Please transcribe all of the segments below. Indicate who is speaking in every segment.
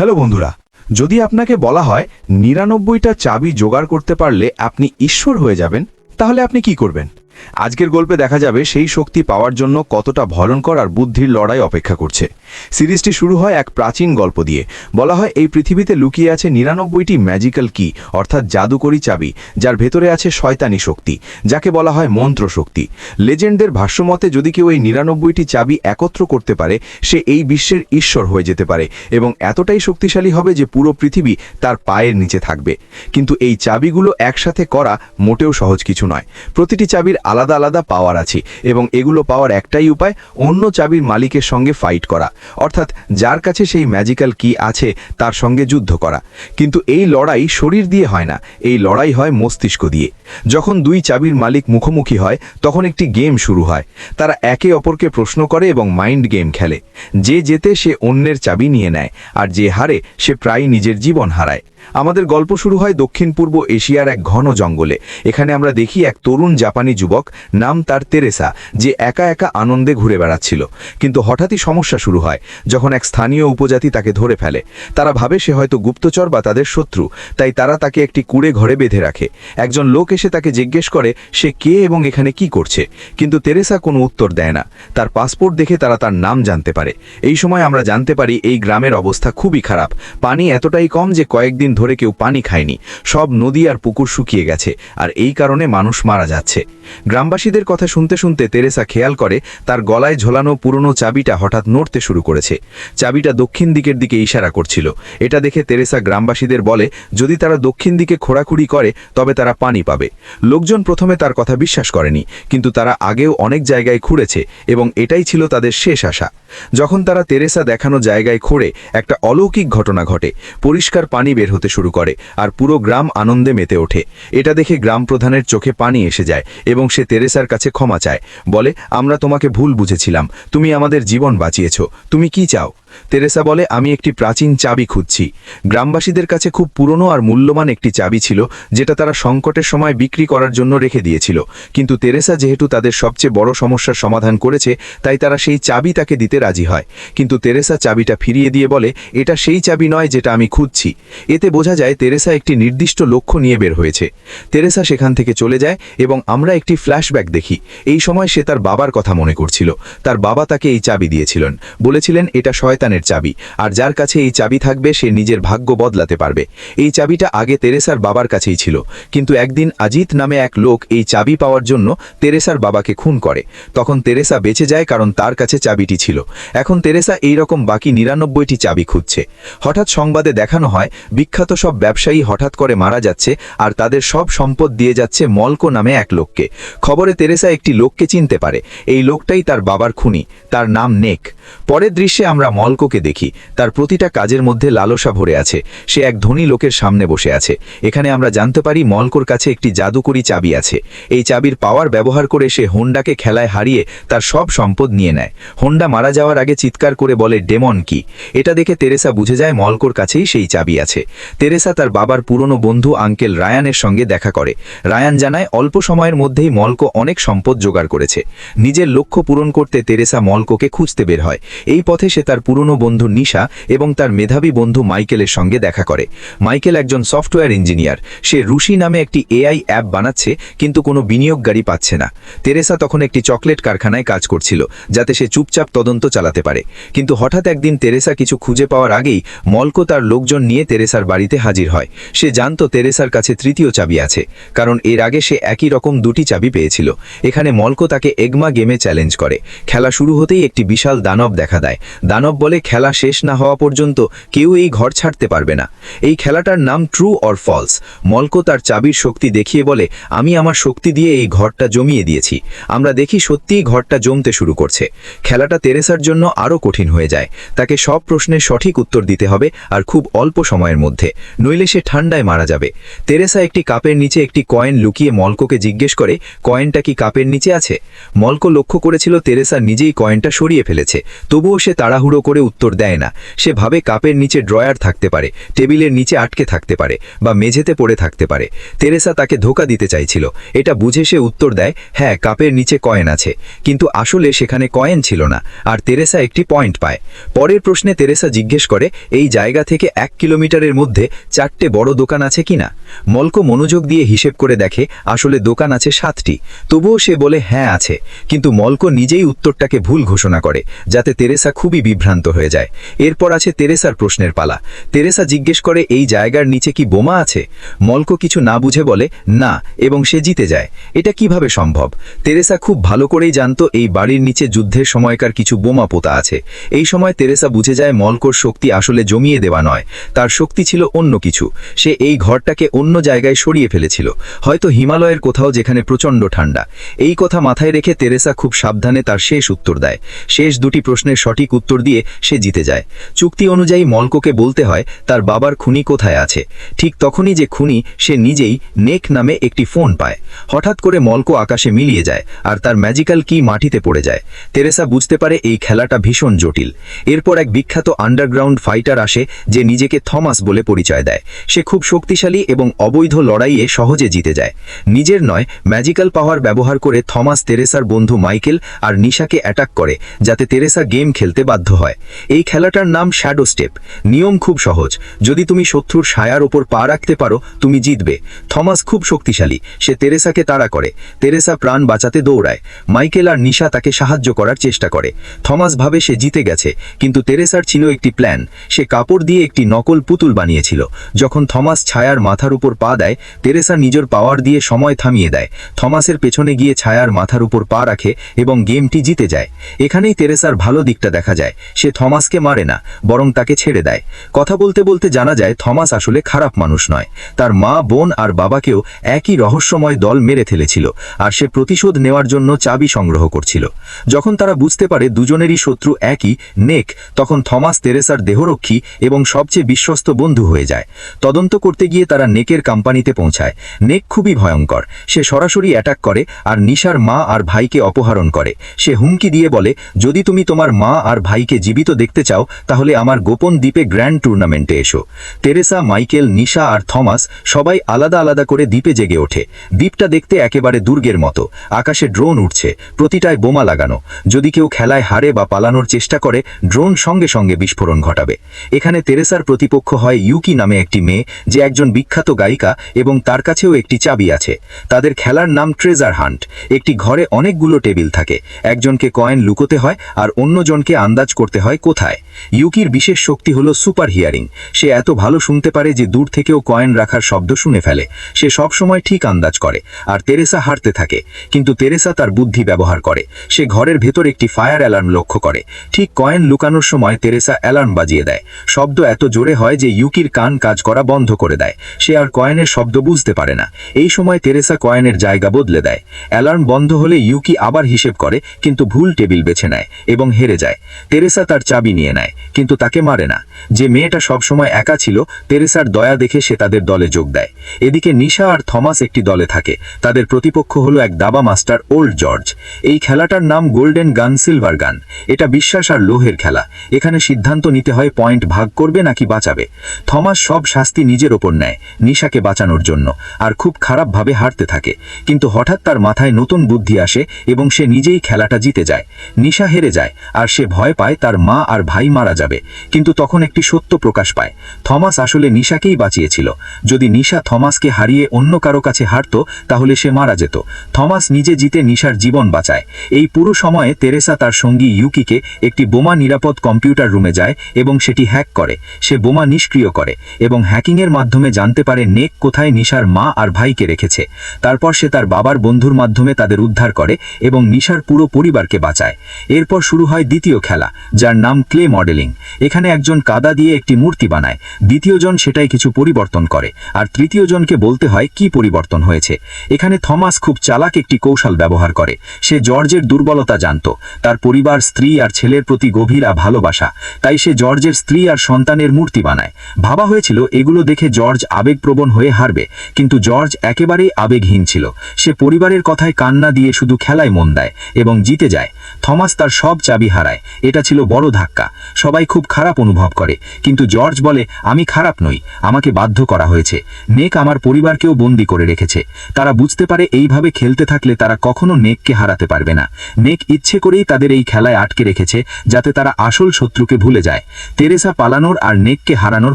Speaker 1: Hello বন্ধুরা, যদি আপনাকে বলা হয় নিরানব্বইটা চাবি জোগাড় করতে পারলে আপনি ঈশ্বর হয়ে যাবেন, তাহলে আপনি কি করবেন? আজকের গল্পে দেখা যাবে সেই শক্তি পাওয়ার জন্য কতটা ভয়ঙ্কর আর বুদ্ধির লড়াই অপেক্ষা করছে। সিরিজটি শুরু হয় এক প্রাচীন গল্প দিয়ে। বলা হয় এই পৃথিবীতে লুকিয়ে আছে নিরানব্বইটি ম্যাজিক্যাল কি অর্থাৎ জাদুকরি চাবি, যার ভেতরে আছে শয়তানি শক্তি, যাকে বলা হয় মন্ত্র শক্তি। লেজেন্ডদের ভাষ্যমতে যদি কেউ এই নিরানব্বইটি চাবি একত্র করতে পারে, সে এই বিশ্বের ঈশ্বর হয়ে যেতে পারে এবং এতটাই শক্তিশালী হবে যে পুরো পৃথিবী তার পায়ের নিচে থাকবে। কিন্তু এই চাবিগুলো একসাথে করা মোটেও সহজ কিছু নয়। প্রতিটি চাবির আলাদা আলাদা পাওয়ার আছে এবং এগুলো পাওয়ার একটাই উপায়, অন্য চাবির মালিকের সঙ্গে ফাইট করা। অর্থাৎ যার কাছে সেই ম্যাজিক্যাল কি আছে, তার সঙ্গে যুদ্ধ করা। কিন্তু এই লড়াই শরীর দিয়ে হয় না, এই লড়াই হয় মস্তিষ্ক দিয়ে। যখন দুই চাবির মালিক মুখোমুখি হয়, তখন একটি গেম শুরু হয়। তারা একে অপরকে প্রশ্ন করে এবং মাইন্ড গেম খেলে। যে জেতে সে অন্যের চাবি নিয়ে নেয়, আর যে হারে সে প্রায় নিজের জীবন হারায়। আমাদের গল্প শুরু হয় দক্ষিণ পূর্ব এশিয়ার এক ঘন জঙ্গলে। এখানে আমরা দেখি এক তরুণ জাপানি যুবক, নাম তার তেরেসা, যে একা একা আনন্দে ঘুরে বেড়াচ্ছিল। কিন্তু হঠাৎই সমস্যা শুরু হয়, যখন এক স্থানীয় উপজাতি তাকে ধরে ফেলে। তারা ভাবে সে হয়তো গুপ্তচর বা তাদের শত্রু, তাই তারা তাকে একটি কুড়ে ঘরে বেঁধে রাখে। একজন লোক এসে তাকে জিজ্ঞেস করে, সে কে এবং এখানে কি করছে? কিন্তু তেরেসা কোনো উত্তর দেয় না। তার পাসপোর্ট দেখে তারা তার নাম জানতে পারে। এই সময় আমরা জানতে পারি, এই গ্রামের অবস্থা খুবই খারাপ। পানি এতটাই কম যে কয়েকদিন ধরে কেউ পানি খায়নি। সব নদী আর পুকুর শুকিয়ে গেছে, আর এই কারণে মানুষ মারা যাচ্ছে। গ্রামবাসীদের কথা শুনতে শুনতে তেরেসা খেয়াল করে, তার গলায় ঝোলানো পুরনো চাবিটা হঠাৎ নড়তে শুরু করেছে। চাবিটা দক্ষিণ দিকের দিকে ইশারা করছিল। এটা দেখে তেরেসা গ্রামবাসীদের বলে, যদি তারা দক্ষিণ দিকে খোঁড়াখুড়ি করে, তবে তারা পানি পাবে। লোকজন প্রথমে তার কথা বিশ্বাস করেনি, কিন্তু তারা আগেও অনেক জায়গায় খুঁড়েছে, এবং এটাই ছিল তাদের শেষ আশা। যখন তারা তেরেসা দেখানো জায়গায় খোঁড়ে, একটা অলৌকিক ঘটনা ঘটে। পরিষ্কার পানি বের হতে শুরু করে আর পুরো গ্রাম আনন্দে মেতে ওঠে। এটা দেখে গ্রাম প্রধানের চোখে পানি এসে যায় এবং সে তেরেসার কাছে ক্ষমা চায়। বলে, আমরা তোমাকে ভুল বুঝেছিলাম। তুমি আমাদের জীবন বাঁচিয়েছ। তুমি কি চাও? তেরেসা বলে, আমি একটি প্রাচীন চাবি খুঁজছি। গ্রামবাসীদের কাছে খুব পুরনো আর মূল্যবান একটি চাবি ছিল, যেটা তারা সংকটের সময় বিক্রি করার জন্য রেখে দিয়েছিল। কিন্তু তেরেসা যেহেতু তাদের সবচেয়ে বড় সমস্যার সমাধান করেছে, তাই তারা সেই চাবি তাকে দিতে রাজি হয়। কিন্তু তেরেসা চাবিটা ফিরিয়ে দিয়ে বলে, এটা সেই চাবি নয় যেটা আমি খুঁজছি। এতে বোঝা যায়, তেরেসা একটি নির্দিষ্ট লক্ষ্য নিয়ে বের হয়েছে। তেরেসা সেখান থেকে চলে যায় এবং আমরা একটি ফ্ল্যাশব্যাক দেখি। এই সময় সে তার বাবার কথা মনে করছিল। তার বাবা তাকে এই চাবি দিয়েছিলেন। বলেছিলেন, এটা শয়তানের চাবি। আর যার কাছে এই চাবি থাকবে, সে নিজের ভাগ্য বদলাতে পারবে। এই চাবিটা আগে তেরেসার বাবার কাছেই ছিল। কিন্তু একদিন আজিত নামে এক লোক এই চাবি পাওয়ার জন্য তেরেসার বাবাকে খুন করে। তখন তেরেসা বেঁচে যায় কারণ তার কাছে চাবিটি ছিল। এখন তেরেসা এই রকম বাকি নিরানব্বইটি চাবি খুঁজছে। হঠাৎ সংবাদে দেখানো হয়, বিখ্যাত সব ব্যবসায়ী হঠাৎ করে মারা যাচ্ছে আর তাদের সব সম্পদ দিয়ে যাচ্ছে মলকো নামে এক লোককে। খবরে তেরেসা একটি লোককে চিনতে পারে। এই লোকটাই তার বাবার খুনি, তার নাম নেক। পরের দৃশ্যে আমরা মলকোকে দেখি, তার প্রতিটা কাজের মধ্যে লালসা ভরে আছে। সে এক ধনী লোকের সামনে বসে আছে। এখানে আমরা জানতে পারি মলকোর কাছে একটি জাদুকরি চাবি আছে। এই চাবির পাওয়ার ব্যবহার করে সে হোন্ডাকে খেলায় হারিয়ে তার সব সম্পদ নিয়ে নেয়। হোন্ডা মারা যাওয়ার আগে চিৎকার করে বলে, ডেমন কি? এটা দেখে তেরেসা বুঝে যায় মলকোর কাছেই সেই চাবি আছে। তেরেসা তার বাবার পুরনো বন্ধু আঙ্কেল রায়ানের সঙ্গে দেখা করে। রায়ান জানায়, অল্প সময়ের মধ্যেই মলকো অনেক সম্পদ জোগাড় করেছে। নিজের লক্ষ্য পূরণ করতে তেরেসা মলকোকে খুঁজতে বের হয়। এই পথে সে তার পুরনো বন্ধু নিশা এবং তার মেধাবী বন্ধু মাইকেলের সঙ্গে দেখা করে। মাইকেল একজন সফটওয়্যার ইঞ্জিনিয়ার। সে রুশি নামে একটি এআই অ্যাপ বানাচ্ছে, কিন্তু কোনো বিনিয়োগকারী পাচ্ছে না। তেরেসা তখন একটি চকলেট কারখানায় কাজ করছিল, যাতে সে চুপচাপ তদন্ত চালাতে পারে। কিন্তু হঠাৎ একদিন তেরেসা কিছু খুঁজে পাওয়ার আগেই মলকো তার লোকজন নিয়ে তেরেসার বাড়িতে হাজির হয়। সে জানতো তেরেসার কাছে তৃতীয় চাবি আছে, কারণ এর আগে সে একই রকম দুটি চাবি পেয়েছিল। এখানে মলকো তাকে এগমা গেমে চ্যালেঞ্জ করে। খেলা শুরু হতেই একটি বিশাল দানব দেখা দেয়। দানব বলে খেলা শেষ না হওয়া পর্যন্ত কেউ এই ঘর ছাড়তে পারবে না। এই খেলাটার নাম ট্রু অর ফলস মলকো তার চাবির শক্তি দেখিয়ে বলে, আমি আমার শক্তি দিয়ে এই ঘরটা জমিয়ে দিয়েছি। আমরা দেখি সত্যিই ঘরটা জমতে শুরু করছে। খেলাটা তেরেসার জন্য আরও কঠিন হয়ে যায়। তাকে সব প্রশ্নের সঠিক উত্তর দিতে হবে আর খুব অল্প সময়ের মধ্যে। নইলে সে ঠান্ডায় মারা যাবে। তেরেসা একটি কাপের নিচে একটি কয়েন লুকিয়ে মলকোকে জিজ্ঞেস করে, কয়েনটা কি কাপের নিচে আছে? মলকো লক্ষ্য করেছিল তেরেসা নিজেই কয়েনটা সরিয়ে ফেলেছে, তবুও সে তাড়াহুড়ো করে
Speaker 2: করে উত্তর দেয় না। সে ভাবে কাপের নিচে ড্রয়ার থাকতে পারে, টেবিলের নিচে আটকে থাকতে পারে বা মেঝেতে পড়ে থাকতে পারে। তেরেসা তাকে ধোকা দিতে চাইছিল। এটা বুঝে সে উত্তর দেয় হ্যাঁ কাপের নিচে কয়েন আছে। কিন্তু আসলে সেখানে কয়েন ছিল না, আর তেরেসা একটি পয়েন্ট পায়। পরের প্রশ্নে তেরেসা জিজ্ঞেস করে, এই জায়গা থেকে এক কিলোমিটারের মধ্যে চারটে বড় দোকান আছে কিনা মলকো মনোযোগ দিয়ে হিসেব করে দেখে, আসলে দোকান আছে সাতটি। তবুও সে বলে হ্যাঁ আছে। কিন্তু মলকো নিজেই উত্তরটাকে ভুল ঘোষণা করে, যাতে তেরেসা খুবই বিভ্রান্ত। হয়ে যায়। এরপর আছে তেরেসার প্রশ্নের পালা। তেরেসা জিজ্ঞেস করে, এই জায়গার নিচে কি বোমা আছে? মলকো কিছু না বুঝে বলে, না, এবং সে জিতে যায়। এটা কীভাবে সম্ভব? তেরেসা খুব ভালো করেই জানতো, এই বাড়ির নিচে যুদ্ধের সময়কার কিছু বোমা পোতা আছে। এই সময় তেরেসা বুঝে যায়, মলকোর শক্তি আসলে জমিয়ে দেওয়া নয়। তার শক্তি ছিল অন্য কিছু। সে এই ঘরটাকে অন্য জায়গায় সরিয়ে ফেলেছিল। হয়তো হিমালয়ের কোথাও যেখানে প্রচণ্ড ঠান্ডা। এই কথা মাথায় রেখে তেরেসা খুব সাবধানে তার শেষ উত্তর দেয়। শেষ দুটি প্রশ্নের সঠিক উত্তর দিয়ে সে জিতে যায়। চুক্তি অনুযায়ী মলকোকে বলতে হয়, তার বাবার খুনি কোথায় আছে? ঠিক তখনই যে খুনি, সে নিজেই নেক নামে একটি ফোন পায়। হঠাৎ করে মলকো আকাশে মিলিয়ে যায়, আর তার ম্যাজিক্যাল কি মাটিতে পড়ে যায়। তেরেসা বুঝতে পারে এই খেলাটা ভীষণ জটিল। এরপর এক বিখ্যাত আন্ডারগ্রাউন্ড ফাইটার আসে, যে নিজেকে থমাস বলে পরিচয় দেয়। সে খুব শক্তিশালী এবং অবৈধ লড়াইয়ে সহজে জিতে যায়। নিজের নয়, ম্যাজিক্যাল পাওয়ার ব্যবহার করে থমাস তেরেসার বন্ধু মাইকেল আর নিশাকে অ্যাটাক করে, যাতে তেরেসা গেম খেলতে বাধ্য হয়। এই খেলাটার নাম শ্যাডো স্টেপ নিয়ম খুব সহজ। যদি তুমি শত্রুর ছায়ার ওপর পা রাখতে পারো, তুমি জিতবে। থমাস খুব শক্তিশালী। সে তেরেসাকে তাড়া করে। তেরেসা প্রাণ বাঁচাতে দৌড়ায়। মাইকেল আর নিশা তাকে সাহায্য করার চেষ্টা করে। থমাস ভাবে সে জিতে গেছে, কিন্তু তেরেসার ছিল একটি প্ল্যান। সে কাপড় দিয়ে একটি নকল পুতুল বানিয়েছিল। যখন থমাস ছায়ার মাথার উপর পা দেয়, তেরেসা নিজের পাওয়ার দিয়ে সময় থামিয়ে দেয়। থমাসের পেছনে গিয়ে ছায়ার মাথার উপর পা রাখে এবং গেমটি জিতে যায়। এখানেই তেরেসার ভালো দিকটা দেখা যায়। সে থমাসকে মারে না, বরং তাকে ছেড়ে দেয়। কথা বলতে বলতে জানা যায়, থমাস আসলে খারাপ মানুষ নয়। তার মা, বোন আর বাবাকেও একই রহস্যময় দল মেরে ফেলেছিল, আর সে প্রতিশোধ নেওয়ার জন্য চাবি সংগ্রহ করছিল। যখন তারা বুঝতে পারে দুজনেরই শত্রু একই, নেক, তখন থমাস তেরেসার দেহরক্ষী এবং সবচেয়ে বিশ্বস্ত বন্ধু হয়ে যায়। তদন্ত করতে গিয়ে তারা নেকের কোম্পানিতে পৌঁছায়। নেক খুবই ভয়ঙ্কর। সে সরাসরি অ্যাটাক করে আর নিশার মা আর ভাইকে অপহরণ করে। সে হুমকি দিয়ে বলে, যদি তুমি তোমার মা আর ভাইকে জীবিত দেখতে চাও, তাহলে আমার গোপন দ্বীপে গ্র্যান্ড টুর্নামেন্টে এসো। তেরেসা মাইকেল, নিশা আর থমাস সবাই আলাদা আলাদা করে দ্বীপে জেগে ওঠে। দ্বীপটা দেখতে একেবারে দুর্গের মতো। আকাশে ড্রোন উঠছে, প্রতিটায় বোমা লাগানো। যদি কেউ খেলায় হারে বা পালানোর চেষ্টা করে, ড্রোন সঙ্গে সঙ্গে বিস্ফোরণ ঘটাবে। এখানে তেরেসার প্রতিপক্ষ হয় ইউকি নামে একটি মেয়ে, যে একজন বিখ্যাত গায়িকা এবং তার কাছেও একটি চাবি আছে। তাদের খেলার নাম ট্রেজার হান্ট। একটি ঘরে অনেকগুলো টেবিল থাকে। একজনকে কয়েন লুকোতে হয় আর অন্যজনকে আন্দাজ করতে হয় কোথায়? ইউকির বিশেষ শক্তি হলো সুপার হিয়ারিং। সে এত ভালো শুনতে পারে যে দূর থেকেও কয়েন রাখার শব্দ শুনে ফেলে। সে সব সময় ঠিক আন্দাজ করে, আর তেরেসা হারতে থাকে। কিন্তু তেরেসা তার বুদ্ধি ব্যবহার করে। সে ঘরের ভেতর একটি ফায়ার অ্যালার্ম লক্ষ্য করে। ঠিক কয়েন লুকানোর সময় তেরেসা অ্যালার্ম বাজিয়ে দেয়। শব্দ এত জোরে হয় যে ইউকির কান কাজ করা বন্ধ করে দেয়। সে আর কয়েনের শব্দ বুঝতে পারে না। এই সময় তেরেসা কয়েনের জায়গা বদলে দেয়। অ্যালার্ম বন্ধ হলে ইউকি আবার হিসেব করে, কিন্তু ভুল টেবিল বেছে নেয় এবং হেরে যায়। তেরেসা তার চাবি নিয়ে নেয়, কিন্তু তাকে মারে না। যে মেয়েটা সবসময় একা ছিল, তেরেসার দয়া দেখে সে তাদের দলে যোগ দেয়। এদিকে নিশা আর থমাস একটি দলে থাকে। তাদের প্রতিপক্ষ হলো এক দাবা মাস্টার ওল্ড জর্জ। এই খেলাটার নাম গোল্ডেন গান, সিলভার গান। এটা বিশ্বাস আর লোহের খেলা। এখানে সিদ্ধান্ত নিতে হয় পয়েন্ট ভাগ করবে নাকি বাঁচাবে। থমাস সব শাস্তি নিজের ওপর নেয়, নিশাকে বাঁচানোর জন্য, আর খুব খারাপভাবে হারতে থাকে। কিন্তু হঠাৎ তার মাথায় নতুন বুদ্ধি আসে এবং সে নিজেই খেলাটা জিতে যায়। নিশা হেরে যায়, আর সে ভয় পায় তার মা আর ভাই মারা যাবে। কিন্তু তখন একটি সত্য প্রকাশ পায়। থমাস আসলে নিশাকেই বাঁচিয়েছিল। যদি নিশা থমাসকে হারিয়ে অন্য কারও কাছে হারত, তাহলে সে মারা যেত। থমাস নিজে জিতে নিশার জীবন বাঁচায়। এই পুরো সময়ে তেরেসা তার সঙ্গী ইউকিকে একটি বোমা নিরাপদ কম্পিউটার রুমে যায় এবং সেটি হ্যাক করে। সে বোমা নিষ্ক্রিয় করে এবং হ্যাকিংয়ের মাধ্যমে জানতে পারে নেক কোথায় নিশার মা আর ভাইকে রেখেছে। তারপর সে তার বাবার বন্ধুর মাধ্যমে তাদের উদ্ধার করে এবং নিশার পুরো পরিবারকে বাঁচায়। এরপর শুরু হয় দ্বিতীয় খেলা, যার নাম ক্লে মডেলিং। এখানে একজন কাদা দিয়ে একটি মূর্তি বানায়। দ্বিতীয়জন সেটাই কিছু পরিবর্তন করে। আর তৃতীয় জনকে বলতে হয়, কি পরিবর্তন হয়েছে? এখানে থমাস খুব চালাক একটি কৌশল ব্যবহার করে। সে জর্জের দুর্বলতা জানত। তার পরিবার, স্ত্রী আর ছেলের প্রতি গভীর আর ভালোবাসা। তাই সে জর্জের স্ত্রী আর সন্তানের মূর্তি বানায়। ভাবা হয়েছিল, এগুলো দেখে জর্জ আবেগপ্রবণ হয়ে হারবে। কিন্তু জর্জ একেবারেই আবেগহীন ছিল। সে পরিবারের কথায় কান্না দিয়ে শুধু খেলায় মন দেয় এবং জিতে যায়। থমাস তার সব চাবি হারায়। এটা ছিল বড় ধাক্কা। সবাই খুব খারাপ অনুভব করে। কিন্তু জর্জ বলে, আমি খারাপ নই, আমাকে বাধ্য করা হয়েছে। নেক আমার পরিবারকেও বন্দি করে রেখেছে। তারা বুঝতে পারে এইভাবে খেলতে থাকলে তারা কখনো নেককে হারাতে পারবে না। নেক ইচ্ছে করেই তাদের এই খেলায় আটকে রেখেছে, যাতে তারা আসল শত্রুকে ভুলে যায়। তেরেসা পালানোর আর নেককে হারানোর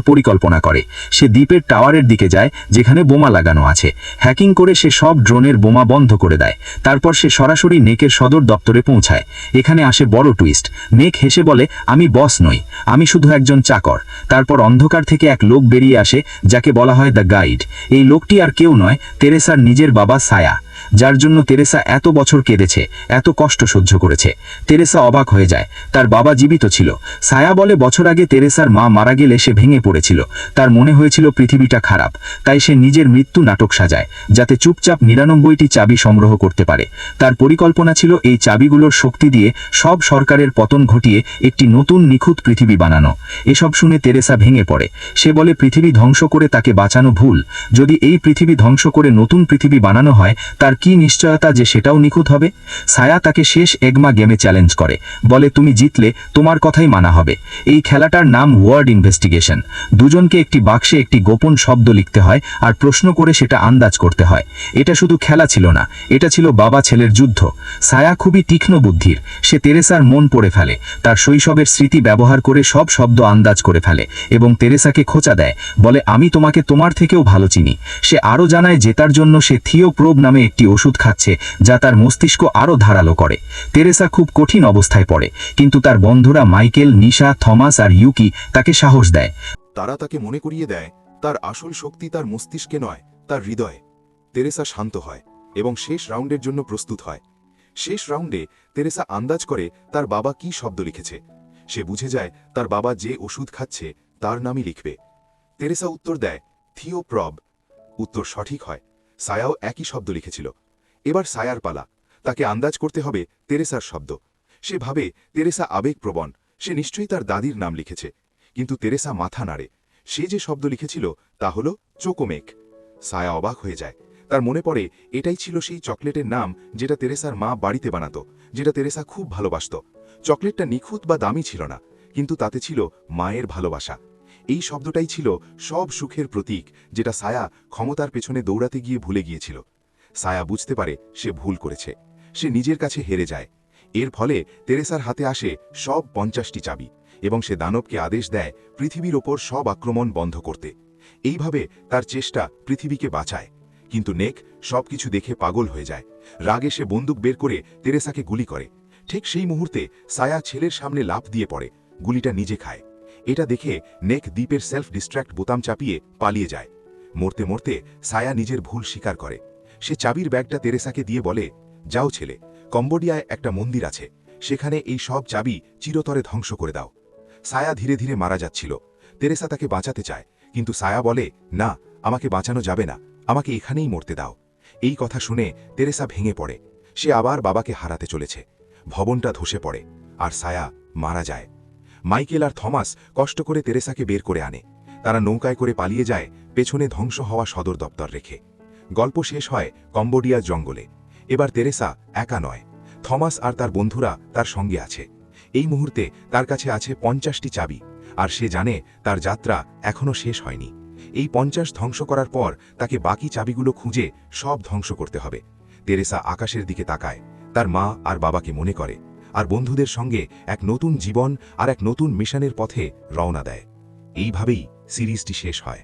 Speaker 2: পরিকল্পনা করে। সে দ্বীপের টাওয়ারের দিকে যায়, যেখানে বোমা লাগানো আছে। হ্যাকিং করে সে সব ড্রোনের বোমা বন্ধ করে দেয়। তারপর সে সরাসরি নেকের সদর দপ্তরে পৌঁছায়। এখানে আসে বড় টুইস্ট। নেক হেসে বলে আমি বস নই, আমি শুধু একজন চাকর। তারপর অন্ধকার থেকে এক লোক বেরিয়ে আসে, যাকে বলা হয় দ্য গাইড। এই লোকটি আর কেউ নয়, তেরেসার নিজের বাবা সায়া। যার জন্য তেরেসা এত বছর কেঁদেছে, এত কষ্ট সহ্য করেছে। তেরেসা অবাক হয়ে যায়। তার বাবা জীবিত ছিল। সায়া বলে, বছর আগে তেরেসার মা মারা গেলে সে ভেঙে পড়েছিল। তার মনে হয়েছিল পৃথিবীটা খারাপ। তাই সে নিজের মৃত্যু নাটক সাজায়, যাতে চুপচাপ নিরানব্বইটি চাবি সংগ্রহ করতে পারে। তার পরিকল্পনা ছিল এই চাবিগুলোর শক্তি দিয়ে সব সরকারের পতন ঘটিয়ে একটি নতুন নিখুঁত পৃথিবী বানানো। এসব শুনে তেরেসা ভেঙে পড়ে। সে বলে, পৃথিবী ধ্বংস করে তাকে বাঁচানো ভুল। যদি এই পৃথিবী ধ্বংস করে নতুন পৃথিবী বানানো হয় তার কি নিশ্চয়তা যে সেটাও নিখুঁত হবে? ছায়া তাকে শেষ এগমা গেমে চ্যালেঞ্জ করে। বলে, তুমি জিতলে তোমার কথাই মানা হবে। এই খেলাটার নাম ওয়ার্ড ইনভেস্টিগেশন দুজনকে একটি বাক্সে একটি গোপন শব্দ লিখতে হয় আর প্রশ্ন করে সেটা আন্দাজ করতে হয়। এটা শুধু খেলা ছিল না, এটা ছিল বাবা ছেলের যুদ্ধ। ছায়া খুবই তীক্ষ্ণ বুদ্ধির। সে তেরেসার মন পড়ে ফেলে। তার শৈশবের স্মৃতি ব্যবহার করে সব শব্দ আন্দাজ করে ফেলে এবং তেরেসাকে খোঁচা দেয়। বলে, আমি তোমাকে তোমার থেকেও ভালো চিনি। সে আরও জানায় জেতার জন্য সে থিও প্রোব নামে একটি ওষুধ খাচ্ছে, যা তার মস্তিষ্ক আরও ধারালো করে। তেরেসা খুব কঠিন অবস্থায় পড়ে, কিন্তু তার বন্ধুরা মাইকেল, নিশা, থমাস আর ইউকি তাকে সাহস দেয়।
Speaker 1: তারা তাকে মনে করিয়ে দেয়, তার আসল শক্তি তার মস্তিষ্কে নয়, তার হৃদয়ে। তেরেসা শান্ত হয় এবং শেষ রাউন্ডের জন্য প্রস্তুত হয়। শেষ রাউন্ডে তেরেসা আন্দাজ করে তার বাবা কি শব্দ লিখেছে। সে বুঝে যায়, তার বাবা যে ওষুধ খাচ্ছে, তার নামই লিখবে। তেরেসা উত্তর দেয় থিও প্রব উত্তর সঠিক হয়। সায়াও একই শব্দ লিখেছিল। এবার সায়ার পালা। তাকে আন্দাজ করতে হবে তেরেসার শব্দ। সে ভাবে, তেরেসা আবেগপ্রবণ। সে নিশ্চয়ই তার দাদির নাম লিখেছে। কিন্তু তেরেসা মাথা নাড়ে। সে যে শব্দ লিখেছিল, তা হল চোকোমেক। সায়া অবাক হয়ে যায়। তার মনে পড়ে, এটাই ছিল সেই চকলেটের নাম যেটা তেরেসার মা বাড়িতে বানাতো, যেটা তেরেসা খুব ভালোবাসত। চকলেটটা নিখুঁত বা দামি ছিল না, কিন্তু তাতে ছিল মায়ের ভালোবাসা। এই শব্দটাই ছিল সব সুখের প্রতীক, যেটা সায়া ক্ষমতার পেছনে দৌড়াতে গিয়ে ভুলে গিয়েছিল। সায়া বুঝতে পারে সে ভুল করেছে। সে নিজের কাছে হেরে যায়। এর ফলে তেরেসার হাতে আসে সব পঞ্চাশটি চাবি এবং সে দানবকে আদেশ দেয় পৃথিবীর ওপর সব আক্রমণ বন্ধ করতে। এইভাবে তার চেষ্টা পৃথিবীকে বাঁচায়। কিন্তু নেক সবকিছু দেখে পাগল হয়ে যায়। রাগে সে বন্দুক বের করে তেরেসাকে গুলি করে। ঠিক সেই মুহূর্তে সায়া ছেলের সামনে লাফ দিয়ে পড়ে। গুলিটা নিজে খায়। এটা দেখে নেক দ্বীপের সেলফ ডিস্ট্র্যাক্ট বোতাম চাপিয়ে পালিয়ে যায়। মরতে মরতে সায়া নিজের ভুল স্বীকার করে। সে চাবির ব্যাগটা তেরেসাকে দিয়ে বলে, যাও ছেলে, কম্বোডিয়ায় একটা মন্দির আছে। সেখানে এই সব চাবি চিরতরে ধ্বংস করে দাও। সায়া ধীরে ধীরে মারা যাচ্ছিল। তেরেসা তাকে বাঁচাতে চায়, কিন্তু সায়া বলে, না, আমাকে বাঁচানো যাবে না। আমাকে এখানেই মরতে দাও। এই কথা শুনে তেরেসা ভেঙে পড়ে। সে আবার বাবাকে হারাতে চলেছে। ভবনটা ধসে পড়ে, আর সায়া মারা যায়। মাইকেল আর থমাস কষ্ট করে তেরেসাকে বের করে আনে। তারা নৌকায় করে পালিয়ে যায়, পেছনে ধ্বংস হওয়া সদর দপ্তর রেখে। গল্প শেষ হয় কম্বোডিয়ার জঙ্গলে। এবার তেরেসা একা নয়। থমাস আর তার বন্ধুরা তার সঙ্গে আছে। এই মুহূর্তে তার কাছে আছে পঞ্চাশটি চাবি, আর সে জানে তার যাত্রা এখনও শেষ হয়নি। এই পঞ্চাশ ধ্বংস করার পর তাকে বাকি চাবিগুলো খুঁজে সব ধ্বংস করতে হবে। তেরেসা আকাশের দিকে তাকায়। তার মা আর বাবাকে মনে করে আর বন্ধুদের সঙ্গে এক নতুন জীবন আর এক নতুন মিশনের পথে রওনা দেয়। এইভাবেই সিরিজটি শেষ হয়।